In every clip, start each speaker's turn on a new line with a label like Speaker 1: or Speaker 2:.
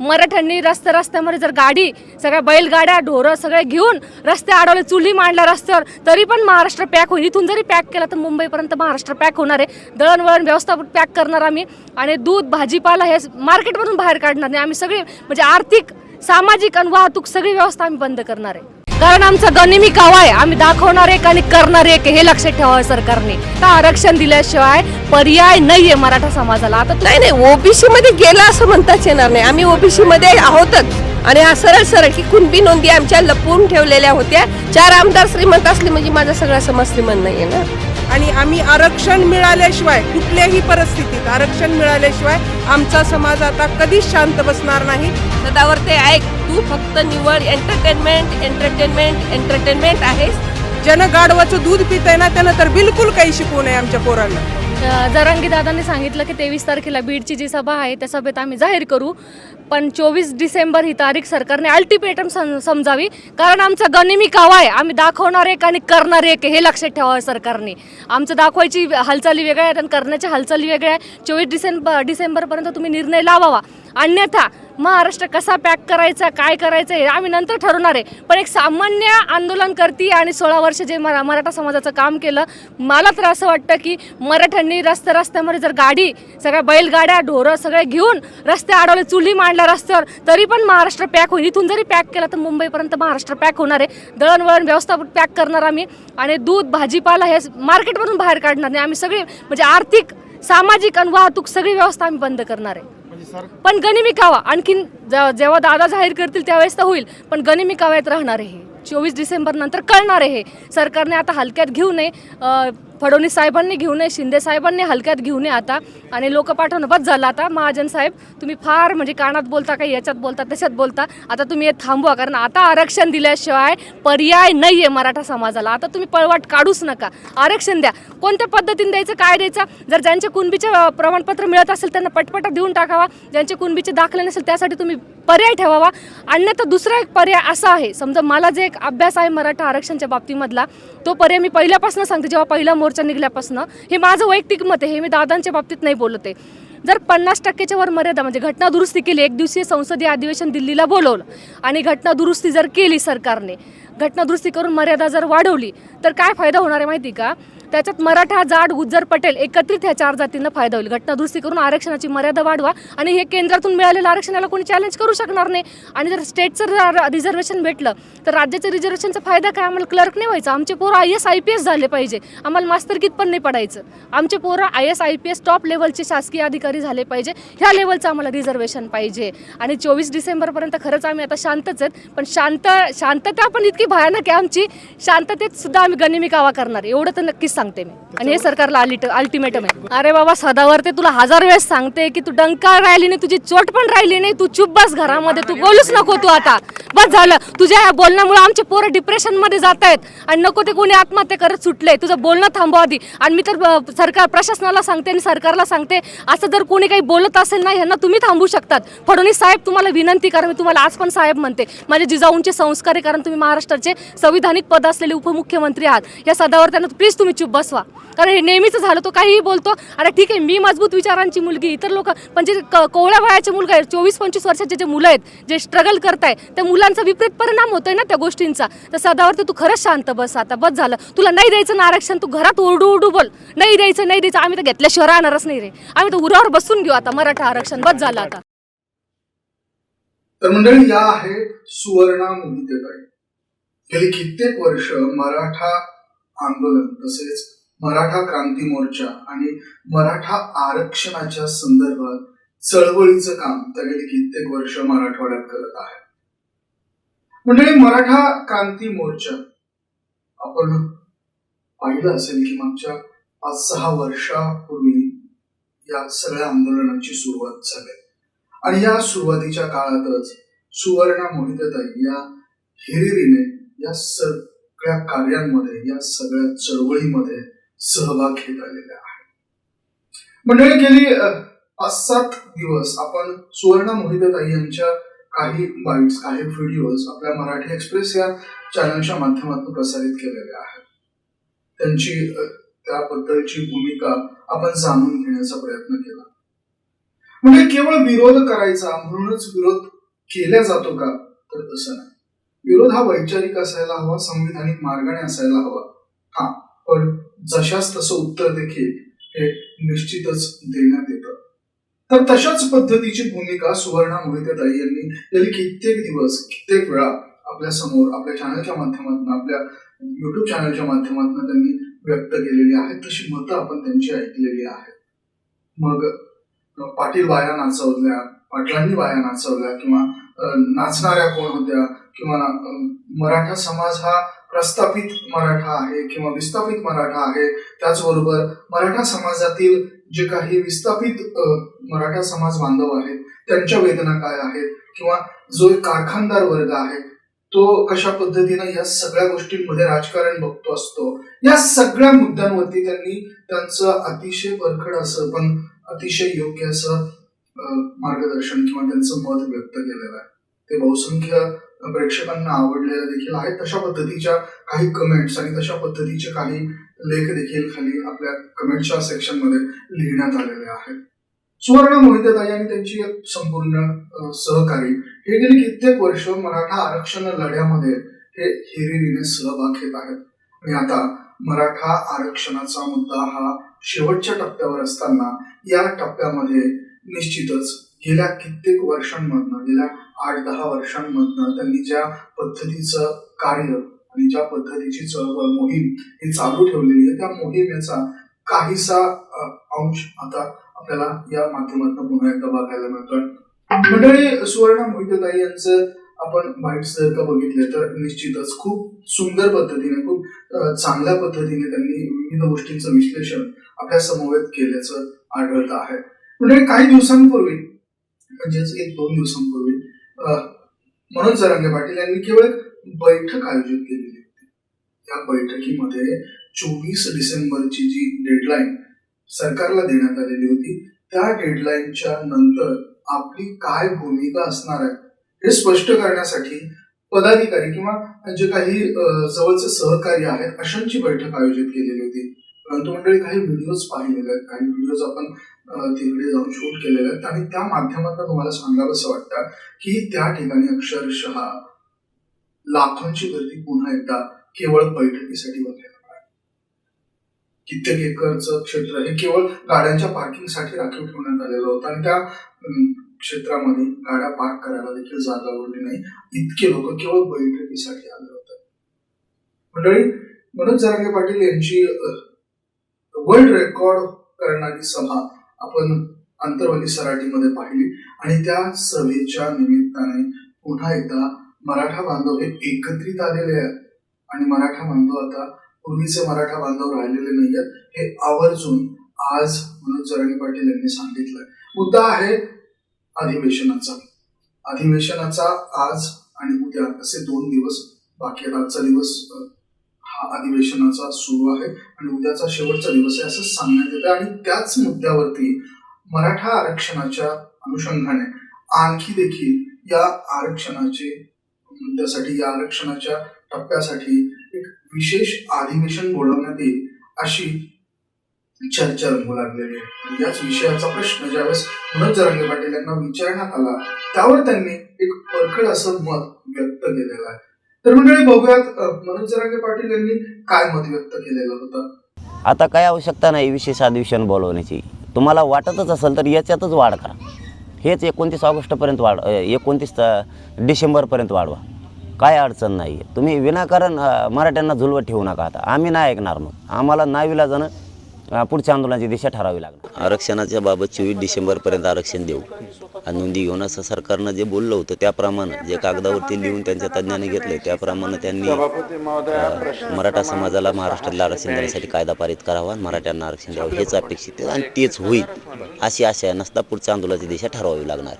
Speaker 1: मराठ्यांनी रस्त्या रस्त्यामध्ये जर गाडी सगळ्या बैलगाड्या ढोरं सगळे घेऊन रस्ते अडवले चुली मांडल्या रस्त्यावर तरी पण महाराष्ट्र पॅक होईल. इथून जरी पॅक केला तर मुंबईपर्यंत महाराष्ट्र पॅक होणार आहे. दळणवळण व्यवस्था पॅक करणार आम्ही. आणि दूध भाजीपाला हे मार्केटमधून बाहेर काढणार नाही. आम्ही सगळे म्हणजे आर्थिक सामाजिक आणि वाहतूक सगळी व्यवस्था आम्ही बंद करणार आहे. कारण आमचा गनिमी कावा आहे आम्ही दाखवणार एक आणि करणार एक हे लक्षात ठेवावं सरकारने. तर आरक्षण दिल्याशिवाय पर्याय नाहीये मराठा समाजाला. आता
Speaker 2: नाही नाही ओबीसी मध्ये गेला असं म्हणताच येणार नाही. आम्ही ओबीसी मध्ये आहोतच. आणि हा सरळ सरळ की कुणबी नोंदी आमच्या लपवून ठेवलेल्या होत्या. चार आमदार श्रीमंत असले म्हणजे माझा सगळा समाज श्रीमंत नाहीये ना?
Speaker 3: आणि आम्ही आरक्षण मिळाल्याशिवाय कुठल्याही परिस्थितीत आरक्षण मिळाल्याशिवाय आमचा समाज आता कधीच शांत बसणार नाही.
Speaker 2: सदावर ते ऐक तू फक्त निवड एंटरटेनमेंट एंटरटेनमेंट एंटरटेनमेंट आहेस.
Speaker 3: ज्यानं गाढवाचं दूध पितंय ना त्यानं तर बिलकुल काही शिकवू नये आमच्या पोरांना.
Speaker 1: जरांगी दादांनी सांगितलं की तेवीस तारखेला बीडची जी सभा आहे त्या सभेत आम्ही जाहीर करू. पण चोवीस डिसेंबर ही तारीख सरकारने अल्टिमेटम समजावी. कारण आमचा गनिमी कावा आहे. आम्ही दाखवणार एक आणि करणार एक हे लक्षात ठेवावं सरकारने. आमचं दाखवायची हालचाली वेगळ्या आहेत आणि करण्याच्या हालचाली वेगळ्या आहे चोवीस डिसेंबर डिसेंबरपर्यंत तुम्ही निर्णय लावावा. अन्यथा महाराष्ट्र कसा पॅक करायचा काय करायचं हे आम्ही नंतर ठरवणार आहे. पण एक सामान्य आंदोलनकर्ती आणि सोळा वर्ष जे मरा मराठा समाजाचं काम केलं मला तर असं वाटतं की मराठ्यांनी रस्त्या रस्त्यामध्ये जर गाडी सगळ्या बैलगाड्या ढोरं सगळे घेऊन रस्ते अडवले चुली मांडल्या रस्त्यावर तरी पण महाराष्ट्र पॅक होईल. इथून जरी पॅक केला तर मुंबईपर्यंत महाराष्ट्र पॅक होणार आहे. दळणवळण व्यवस्था पॅक करणार आम्ही. आणि दूध भाजीपाला हे मार्केटमधून बाहेर काढणार नाही. आम्ही सगळे म्हणजे आर्थिक सामाजिक आणि वाहतूक सगळी व्यवस्था आम्ही बंद करणार आहे. पण गनिमी आणखीन ज- जेव्हा दादा जाहीर करतील त्यावेळेस तर होईल पण गनिमी काव्यात राहणार आहे हे. चोवीस डिसेंबर नंतर कळणार आहे सरकारने आता हलक्यात घेऊ नये. फडणवीस साहेबांनी घेऊ नये शिंदे साहेबांनी हलक्यात घेऊ नये आता. आणि लोक पाठवणं बस झालं आता. महाजन साहेब तुम्ही फार म्हणजे कानात बोलता काही याच्यात बोलता त्याच्यात बोलता. आता तुम्ही हे थांबवा कारण आता आरक्षण दिल्याशिवाय पर्याय नाही आहे मराठा समाजाला. आता तुम्ही पळवाट काढूच नका. आरक्षण द्या. कोणत्या पद्धतीने द्यायचं काय द्यायचं? जर ज्यांचे कुणबीचे प्रमाणपत्र मिळत असेल त्यांना पटपट देऊन टाकावा. ज्यांचे कुणबीचे दाखले नसेल त्यासाठी तुम्ही पर्याय ठेवावा. अन्यथा दुसरा एक पर्याय असा आहे. समजा मला जे एक अभ्यास आहे मराठा आरक्षणच्या बाबतीमधला तो पर्याय मी पहिल्यापासून सांगते. जेव्हा पहिला मोर्चा निघल्यापासून हे माझं वैयक्तिक मत आहे हे मी दादांच्या बाबतीत नाही बोलत आहे. जर पन्नास टक्क्याच्या वर मर्यादा म्हणजे घटना दुरुस्ती केली एक दिवसीय संसदीय अधिवेशन दिल्लीला बोलवलं आणि घटना दुरुस्ती जर केली सरकारने घटना दुरुस्ती करून मर्यादा जर वाढवली तर काय फायदा होणार आहे माहिती का? त्याच्यात मराठा जाड गुज्जर पटेल एकत्रित ह्या चार जातींना फायदा होईल. घटना दुरुस्ती करून आरक्षणाची मर्यादा वाढवा आणि हे केंद्रातून मिळालेलं आरक्षणाला कोणी चॅलेंज करू शकणार नाही. आणि जर स्टेटचं रिझर्वेशन भेटलं तर राज्याचं रिझर्वेशनचा फायदा काय? आम्हाला क्लर्क नाही व्हायचं. आमचे पोरं I S I P S झाले पाहिजे. आम्हाला मास्तरकीत पण नाही पडायचं. आमचे पोरं I S I P S top लेवलचे शासकीय अधिकारी झाले पाहिजे. ह्या लेवलचं आम्हाला रिझर्वेशन पाहिजे. आणि चोवीस डिसेंबरपर्यंत खरंच आम्ही आता शांतच आहेत पण शांत शांतता पण इतकी भयानक आहे आमची. शांततेत सुद्धा आम्ही गनिमी कावा करणार. एवढं तर नक्कीच सांगते मी. आणि हे सरकारला अल्टिट अल्टिमेटम आहे. अरे बाबा सदावर ते तुला हजार वेळेस सांगते की तू डंका राहिली नाही तुझी चोट पण राहिली नाही तू चुप बस घरामध्ये तू बोलूच नको तू आता. बस झालं. तुझ्या या बोलण्यामुळे आमचे पोरं डिप्रेशनमध्ये जात आहेत आणि नको ते कोणी आत्महत्या करत सुटले तुझं बोलणं थांबवा आधी. आणि मी तर सरकार प्रशासनाला सांगते आणि सरकारला सांगते असं जर कोणी काही बोलत असेल ना ह्यांना तुम्ही थांबू शकतात. फडणवीस साहेब तुम्हाला विनंती करा मी तुम्हाला आज पण साहेब म्हणते. माझे जिजाऊंचे संस्कार आहे कारण तुम्ही महाराष्ट्राचे संविधानिक पद असलेले उपमुख्यमंत्री आहात. या सदावर त्यांना प्लीज तुम्ही चुप बसवा. कारण हे नेहमीच झालं तो काहीही बोलतो अरे ठीक आहे मी मजबूत विचारांची मुलगी इतर लोक म्हणजे पण जे कोवळ्या वयाचे मुलगा आहे चोवीस पंचवीस वर्षाचे जे मुलं आहेत जे स्ट्रगल करताय त्या मुलांचा विपरीत परिणाम होतोय ना त्या गोष्टींचा. तर सदावरती तू खरंच शांत बस आता बस झालं. तुला नाही द्यायचं ना आरक्षण तू घरात ओरडू ओरडू बोल. नाही द्यायचं नाही द्यायचं आम्ही तर घेतल्याशिवाय राहणारच नाही रे. आम्ही तर उरावर बसून घेऊ आता मराठा आरक्षण बस झालं आता.
Speaker 4: तर मंडळी या आहेत सुवर्णा मोहितेताई गेली कित्येक वर्ष मराठा आंदोलन तसेच मराठा क्रांती मोर्चा आणि मराठा आरक्षणाच्या संदर्भात चळवळीचं काम त्या कित्येक वर्ष मराठवाड्यात करत आहे. म्हणजे मराठा क्रांती मोर्चा आपण पाहिलं असेल की मागच्या पाच सहा वर्षापूर्वी या सगळ्या आंदोलनाची सुरुवात झाली. आणि या सुरुवातीच्या काळातच सुवर्णा मोहितताई या हिरिरीने या सगळ्या कार्यांमध्ये या सगळ्या चळवळीमध्ये सहभाग घेत आलेल्या आहे. मंडळी गेली पाच सात दिवस आपण सुवर्णा मोहितताई यांच्या काही बाईट्स काही व्हिडिओज आपल्या मराठी एक्सप्रेस या चॅनलच्या माध्यमातून प्रसारित केलेल्या आहेत. त्यांची त्याबद्दलची भूमिका आपण जाणून घेण्याचा प्रयत्न केला. म्हणजे केवळ विरोध करायचा म्हणूनच विरोध केला जातो का? तर तसं नाही. विरोध हा वैचारिक असायला हवा संविधानिक मार्गाने असायला हवा. हा पण जशाच तसं उत्तर देखील हे निश्चितच देण्यात येतं. तर तशाच पद्धतीची भूमिका सुवर्णा मोहितेताई यांनी गेली कित्येक दिवस कित्येक वेळा आपल्यासमोर आपल्या चॅनलच्या माध्यमातून आपल्या युट्यूब चॅनलच्या माध्यमातून त्यांनी व्यक्त केलेली आहे तशी मतं आपण त्यांची ऐकलेली आहेत. मग पाटील बाया नाचवल्या पाटलांनी वाया नाचवल्या किंवा नाचणाऱ्या कोण होत्या? किंवा मराठा समाज हा प्रस्थापित मराठा आहे किंवा विस्थापित मराठा आहे त्याचबरोबर मराठा समाजातील जे काही विस्थापित मराठा समाज बांधव आहेत त्यांच्या वेदना काय आहेत? किंवा जो एक कारखानदार वर्ग आहे तो कशा पद्धतीनं या सगळ्या गोष्टींमध्ये राजकारण बघतो असतो? या सगळ्या मुद्द्यांवरती त्यांनी त्यांचं अतिशय परखड असं पण अतिशय योग्य असं मार्गदर्शन किंवा त्यांचं मत व्यक्त केलेलं आहे. ते बहुसंख्य प्रेक्षकांना आवडलेलं देखील आहे. तशा पद्धतीच्या काही कमेंट्स आणि तशा पद्धतीचे काही लेख देखील खाली आपल्या कमेंटच्या सेक्शनमध्ये लिहिण्यात आलेले आहेत. सुवर्ण मोहितेताई आणि त्यांची संपूर्ण सहकारी. हे गेली कित्येक वर्ष मराठा आरक्षण लढ्यामध्ये हे हिरिरीने सहभाग घेत आहेत. आणि आता मराठा आरक्षणाचा मुद्दा हा शेवटच्या टप्प्यावर असताना या टप्प्यामध्ये निश्चितच गेल्या कित्येक वर्षांमधनं गेल्या आठ दहा वर्षांमधनं त्यांनी ज्या पद्धतीचं कार्य आणि ज्या पद्धतीची चळवळ मोहीम ही चालू ठेवलेली आहे त्या मोहिमेचा काहीसा अंश आता आपल्याला या माध्यमातून पुन्हा एकदा बघायला मिळतोय. मंडळी सुवर्ण मोहितताई यांचं आपण बाईट्स जर का बघितले तर निश्चितच खूप सुंदर पद्धतीने खूप चांगल्या पद्धतीने त्यांनी विविध गोष्टींचं विश्लेषण आपल्या समवेत केल्याचं आढळत आहे. म्हणजे काही दिवसांपूर्वी म्हणजेच एक दोन दिवसांपूर्वी म्हणून मनोज जरांगे पाटील यांनी केवळ बैठक आयोजित केलेली होती. या बैठकीमध्ये चोवीस डिसेंबरची जी डेडलाईन सरकारला देण्यात आलेली होती त्या डेडलाईनच्या नंतर आपली काय भूमिका असणार आहे हे स्पष्ट करण्यासाठी पदाधिकारी किंवा जे काही जवळचे सहकारी आहेत अशांची बैठक आयोजित केलेली होती. परंतु मंडळी काही व्हिडिओज पाहिलेले आहेत. काही व्हिडिओज आपण तिकडे जाऊन शूट केलेले आहेत. आणि त्या माध्यमातून तुम्हाला सांगावं असं वाटतं की त्या ठिकाणी अक्षरशः लाखोंची गर्दी पुन्हा एकदा केवळ बैठकीसाठी बघायला कित्येक एकरचं क्षेत्र हे केवळ गाड्यांच्या पार्किंगसाठी राखीव ठेवण्यात आलेलं होतं. आणि त्या क्षेत्रामध्ये गाड्या पार्क करायला देखील जागा उरली नाही. इतके लोक केवळ बैठकीसाठी आले होते. मंडळी मनोज जरांगे पाटील यांची वर्ल्ड रेकॉर्ड करणारी सभा आपण अंतरवाली सराटीमध्ये पाहिली. आणि त्या सभेच्या निमित्ताने पुन्हा एकदा मराठा बांधव हे एकत्रित आलेले आहेत. आणि मराठा बांधव आता पूर्वीचे मराठा बांधव राहिलेले नाही आहेत हे आवर्जून आज मनोज जरांगे पाटील यांनी सांगितलंय. मुद्दा आहे अधिवेशनाचा. अधिवेशनाचा आज आणि उद्या असे दोन दिवस बाकी आजचा दिवस अधिवेशनाचा सुरू आहे आणि उद्याचा शेवटचा दिवस आहे असं सांगण्यात येतं. आणि त्याच मुद्द्यावरती मराठा आरक्षणाच्या अनुषंगाने आणखी देखील या आरक्षणाचे मुद्द्यासाठी या आरक्षणाच्या टप्प्यासाठी एक विशेष अधिवेशन बोलवण्यात येईल अशी चर्चा रंगू लागलेली आहे. याच विषयाचा प्रश्न ज्यावेळेस मनोज जरांगे पाटील यांना विचारण्यात आला त्यावर त्यांनी एक परखड असं मत व्यक्त केलेलं आहे. तर मंडळी बघूयात मनोज जरांगे पाटील यांनी काय मत व्यक्त केलेलं होतं?
Speaker 5: आता काय आवश्यकता नाही विशेष अधिवेशन बोलवण्याची. तुम्हाला वाटतच असेल तर याच्यातच वाढ करा. हेच एकोणतीस ऑगस्टपर्यंत वाढ एकोणतीस डिसेंबरपर्यंत वाढवा. काय अडचण नाही आहे तुम्ही विनाकारण मराठ्यांना झुलवत ठेवू नका आता. आम्ही नाही ऐकणार मग. आम्हाला नावीला जाणं पुढच्या आंदोलनाची दिशा ठरावी लागणार. आरक्षणाच्या बाबत चोवीस डिसेंबरपर्यंत आरक्षण देऊ. आणि नोंदी घेऊन असं सरकारनं जे बोललं होतं त्याप्रमाणे जे कागदावरती लिहून त्यांच्या तज्ज्ञाने घेतले त्याप्रमाणे त्यांनी मराठा समाजाला महाराष्ट्रातल्या आरक्षण देण्यासाठी कायदा पारित करावा मराठ्यांना आरक्षण द्यावं हेच अपेक्षित आहे आणि तेच होईल अशी आशा आहे. नसता पुढच्या आंदोलनाची दिशा ठरवावी लागणार.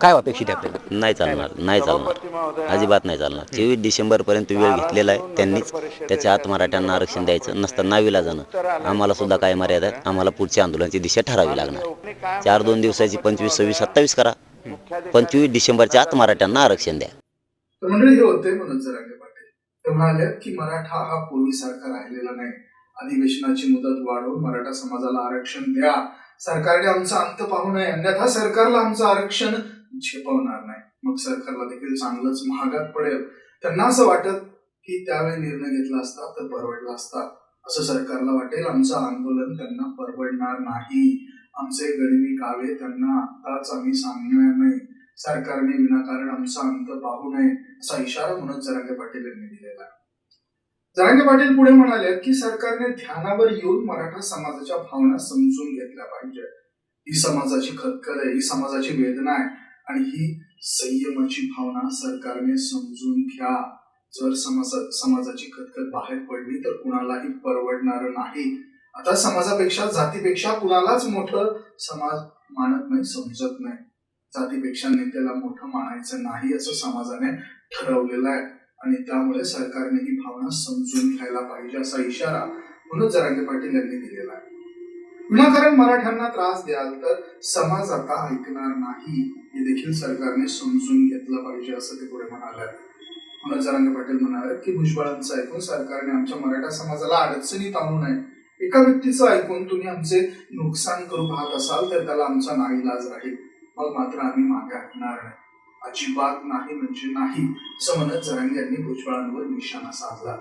Speaker 6: काय अपेक्षित आहे आपल्याला?
Speaker 5: नाही चालणार नाही चालणार. अजिबात नाही चालणार. चोवीस डिसेंबरपर्यंत वेळ घेतलेला आहे त्यांनीच. त्याच्या आत मराठ्यांना आरक्षण द्यायचं नसतं नावीला जाणं. आम्हाला सुद्धा काय मर्यादा आहेत? आम्हाला पुढच्या आंदोलनाची दिशा ठरावी लागणार. चार दोन दिवसाची पंचवीस सव्वीस सत्तावीस करा. पंचवीस डिसेंबरच्या आत मराठ्यांना आरक्षण द्या.
Speaker 4: तर मंडळी हे होते मनोज जरांगे पाटील. ते म्हणाले की मराठा हा पूर्वीसारखा राहिलेला नाही. अधिवेशनाची मुदत वाढवून मराठा समाजाला आरक्षण द्या. सरकारने आमचा अंत पाहू नये. अन्यथा सरकारला आमचं आरक्षण झेपवणार नाही. मग सरकारला देखील चांगलंच महागात पडेल. त्यांना असं वाटत की त्यावेळी निर्णय घेतला असता तर परवडला असता. असं सरकारला वाटेल. आमचं आंदोलन त्यांना परवडणार नाही. आमचे गरिबी कावे त्यांना आताच आम्ही सांगणार नाही. सरकारने विनाकारण आमचा अंत पाहू नये असा इशारा मनोज जरांगे पाटील यांनी दिलेला आहे. जरांगे पाटील पुढे म्हणाले की सरकारने ध्यानावर येऊन मराठा समाजाच्या भावना समजून घेतल्या पाहिजे ही समाजाची खतखत आहे ही समाजाची वेदना आहे. आणि ही संयमाची भावना सरकारने समजून घ्या. जर समाज समाजाची खतखत बाहेर पडली तर कुणालाही परवडणार नाही. आता समाजापेक्षा जातीपेक्षा कुणालाच मोठं समाज मानत नाही समजत नाही. जातीपेक्षा नेत्याला मोठं मानायचं नाही असं समाजाने ठरवलेलं आहे. आणि त्यामुळे सरकारने ही भावना समजून घ्यायला पाहिजे असा इशारा मनोज जरांगे पाटील यांनी दिलेला आहे. विनाकारण मराठ्यांना त्रास द्याल तर समाज आता ऐकणार नाही. हे देखील सरकारने समजून घेतलं पाहिजे असं ते पुढे म्हणाले मनोज पाटील म्हणाले की भुजबळांचं ऐकून सरकारने आमच्या मराठा समाजाला अडचणीत आणू नये. एका व्यक्तीचं ऐकून तुम्ही आमचे नुकसान करू पाहत असाल तर त्याला आमचा नाईलाज राहील. मग मात्र आम्ही मागे हटणार नाही. अजिबात नाही म्हणजे नाही असं म्हणत जरांगे यांनी भुजबळांवर निशाणा साधला.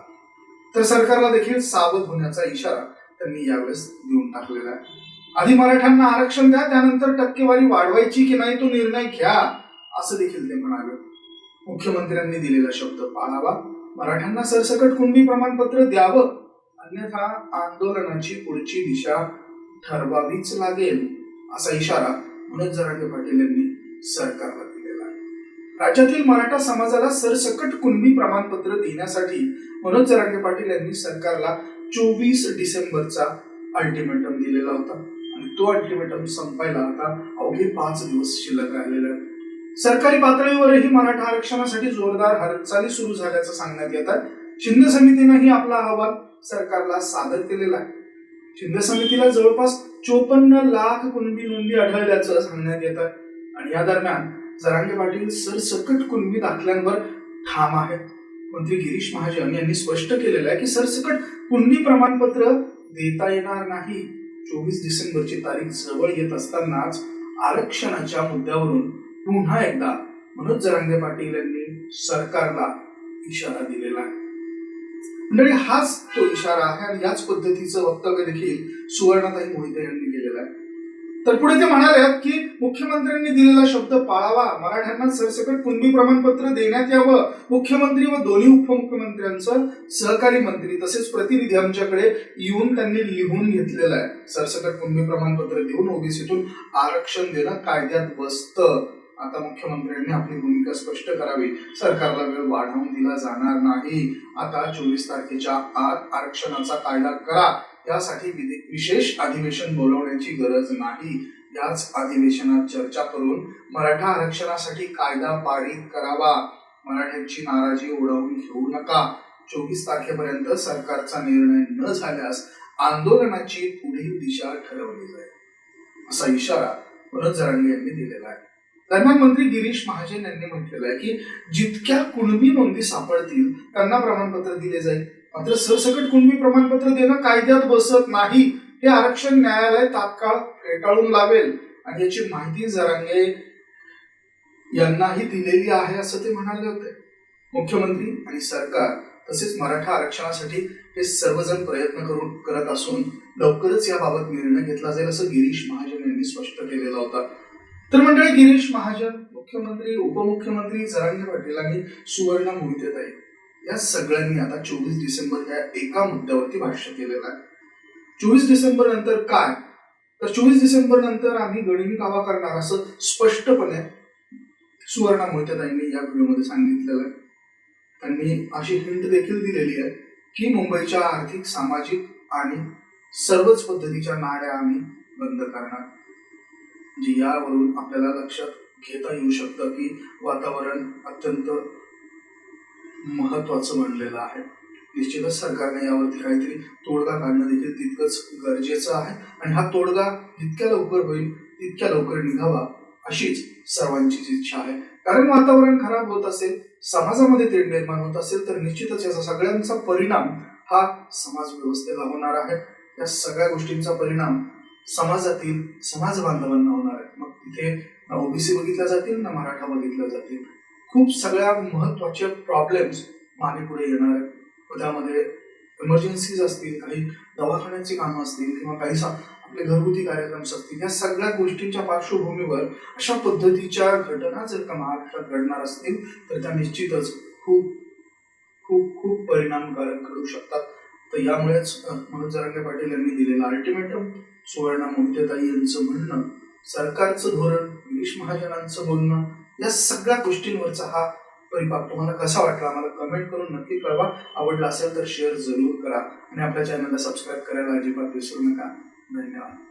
Speaker 4: तर सरकारला देखील सावध होण्याचा इशारा त्यांनी यावेळेस देऊन टाकलेला आहे. आधी मराठ्यांना आरक्षण द्या त्यानंतर टक्केवारी वाढवायची की नाही तो निर्णय घ्या असं देखील ते म्हणाले. मुख्यमंत्र्यांनी दिलेला शब्द पाळावा मराठ्यांना सरसकट कुणबी प्रमाणपत्र द्यावं अन्यथा आंदोलनाची पुढची दिशा ठरवावीच लागेल असा इशारा मनोज जरांगे पाटील यांनी सरकारला दिलेला आहे. राज्यातील मराठा समाजाला सरसकट कुणबी प्रमाणपत्र देण्यासाठी मनोज जरांगे पाटील यांनी सरकारला चोवीस डिसेंबरचा अल्टिमेटम दिलेला होता. आणि तो अल्टिमेटम संपायला आता अवघे पाच दिवस शिल्लक राहिलेले आहेत. सरकारी पातळीवरही मराठा आरक्षणासाठी जोरदार हालचाली सुरू झाल्याचं सांगण्यात येत आहे. शिंदे समितीनेही आपला अहवाल सरकारला सादर केलेला आहे. शिंदे समितीला जवळपास चोपन्न लाख कुणबी नोंदी आढळल्याचं सांगण्यात येत आहे. आणि या दरम्यान जरांगे पाटील सरसकट कुणबी दाखल्यांवर ठाम आहेत. मंत्री गिरीश महाजन यांनी स्पष्ट केलेलं आहे की सरसकट कुणबी प्रमाणपत्र देता येणार नाही. चोवीस डिसेंबरची तारीख जवळ येत असतानाच आरक्षणाच्या मुद्द्यावरून पुन्हा एकदा मनोज जरांगे पाटील यांनी सरकारला इशारा दिलेला आहे. मंडळी हाच तो इशारा आहे आणि याच पद्धतीचं वक्तव्य देखील सुवर्णाताई मोहिते यांनी तर पुढे ते म्हणाले की मुख्यमंत्र्यांनी दिलेला शब्द पाळावा मराठ्यांना सरसकट कुणबी प्रमाणपत्र देण्यात यावं मुख्यमंत्री व दोन्ही उपमुख्यमंत्र्यांचं सहकारी मंत्री तसेच प्रतिनिधी आमच्याकडे येऊन त्यांनी लिहून घेतलेलं आहे. सरसकट कुणबी प्रमाणपत्र देऊन ओबीसीतून आरक्षण देणं कायद्यात बसतं. आता मुख्यमंत्र्यांनी आपली भूमिका स्पष्ट करावी. सरकारला वेळ वाढवून दिला जाणार नाही. आता चोवीस तारखेच्या आत आरक्षणाचा कायदा करा. यासाठी विशेष अधिवेशन बोलवण्याची गरज नाही. याच अधिवेशनात चर्चा करून मराठा आरक्षणासाठी कायदा पारित करावा. मराठ्यांची नाराजी उडवून घेऊ नका. चोवीस तारखेपर्यंत सरकारचा निर्णय न झाल्यास आंदोलनाची पुढील दिशा ठरवली जाईल. असा इशारा परत जरांगे यांनी दिलेला आहे. दरम्यान मंत्री गिरीश महाजन यांनी म्हटलेलं आहे की जितक्या कुणबी नोंदी सापडतील त्यांना प्रमाणपत्र दिले जाईल. मात्र सरसकट कुणबी प्रमाणपत्र देणं कायद्यात बसत नाही हे आरक्षण न्यायालय तात्काळ फेटाळून लावेल. आणि याची माहिती जरांगे यांनाही दिलेली आहे असं ते म्हणाले होते. मुख्यमंत्री आणि सरकार तसेच मराठा आरक्षणासाठी हे सर्वजण प्रयत्न करून करत असून लवकरच याबाबत निर्णय घेतला जाईल असं गिरीश महाजन यांनी स्पष्ट केलेला होता. तर मंडळी गिरीश महाजन मुख्यमंत्री उपमुख्यमंत्री जरांगे पाटील आणि सुवर्णा मोहितेताई या सगळ्यांनी आता चोवीस डिसेंबर या एका मुद्द्यावरती भाष्य केलेलं आहे. चोवीस डिसेंबर नंतर काय? तर चोवीस डिसेंबर नंतर आम्ही गणिमी कावा करणार असं स्पष्टपणे सुवर्णा मोहितेताईंनी या व्हिडिओमध्ये सांगितलेलं आहे. त्यांनी अशी हिंट देखील दिलेली आहे की मुंबईच्या आर्थिक सामाजिक आणि सर्वच पद्धतीच्या नाड्या आम्ही बंद करणार. जी यावरून आपल्याला लक्षात घेता येऊ शकतं की वातावरण अत्यंत महत्वाचं बनलेलं आहे. निश्चितच सरकारने यावरती काहीतरी तोडगा काढणं देखील तितकंच गरजेचं आहे. आणि हा तोडगा जितक्या लवकर होईल तितक्या लवकर निघावा अशीच सर्वांचीच इच्छा आहे. कारण वातावरण खराब होत असेल समाजामध्ये तेढ निर्माण होत असेल तर निश्चितच याचा सगळ्यांचा परिणाम हा समाज व्यवस्थेला होणार आहे. या सगळ्या गोष्टींचा परिणाम समाजातील समाज बांधवांना होणार आहे. मग तिथे ना ओबीसी बघितल्या जातील ना मराठा बघितल्या जातील. खूप सगळ्या महत्त्वाच्या प्रॉब्लेम्स मागे पुढे येणार आहेत. त्यामध्ये इमर्जन्सीज असतील काही दवाखान्याची कामं असतील किंवा काही आपले घरगुती कार्यक्रम असतील या सगळ्या गोष्टींच्या पार्श्वभूमीवर अशा पद्धतीच्या घटना जर का महाराष्ट्रात घडणार असतील तर त्या निश्चितच खूप खूप खूप परिणामकारक घडू शकतात. तर यामुळेच मनोज जरांगे पाटील यांनी दिलेलं अल्टिमेटम सुवर्णा मोहितेताई यांचं म्हणणं सरकारचं धोरण गिरीश महाजनांचं बोलणं या सगळ्या गोष्टींवरचा हा परिपाक तुम्हाला कसा वाटला? आम्हाला कमेंट करून नक्की कळवा. आवडला असेल तर शेअर जरूर करा. आणि आपल्या चॅनलला सबस्क्राईब करायला अजिबात विसरू नका. धन्यवाद.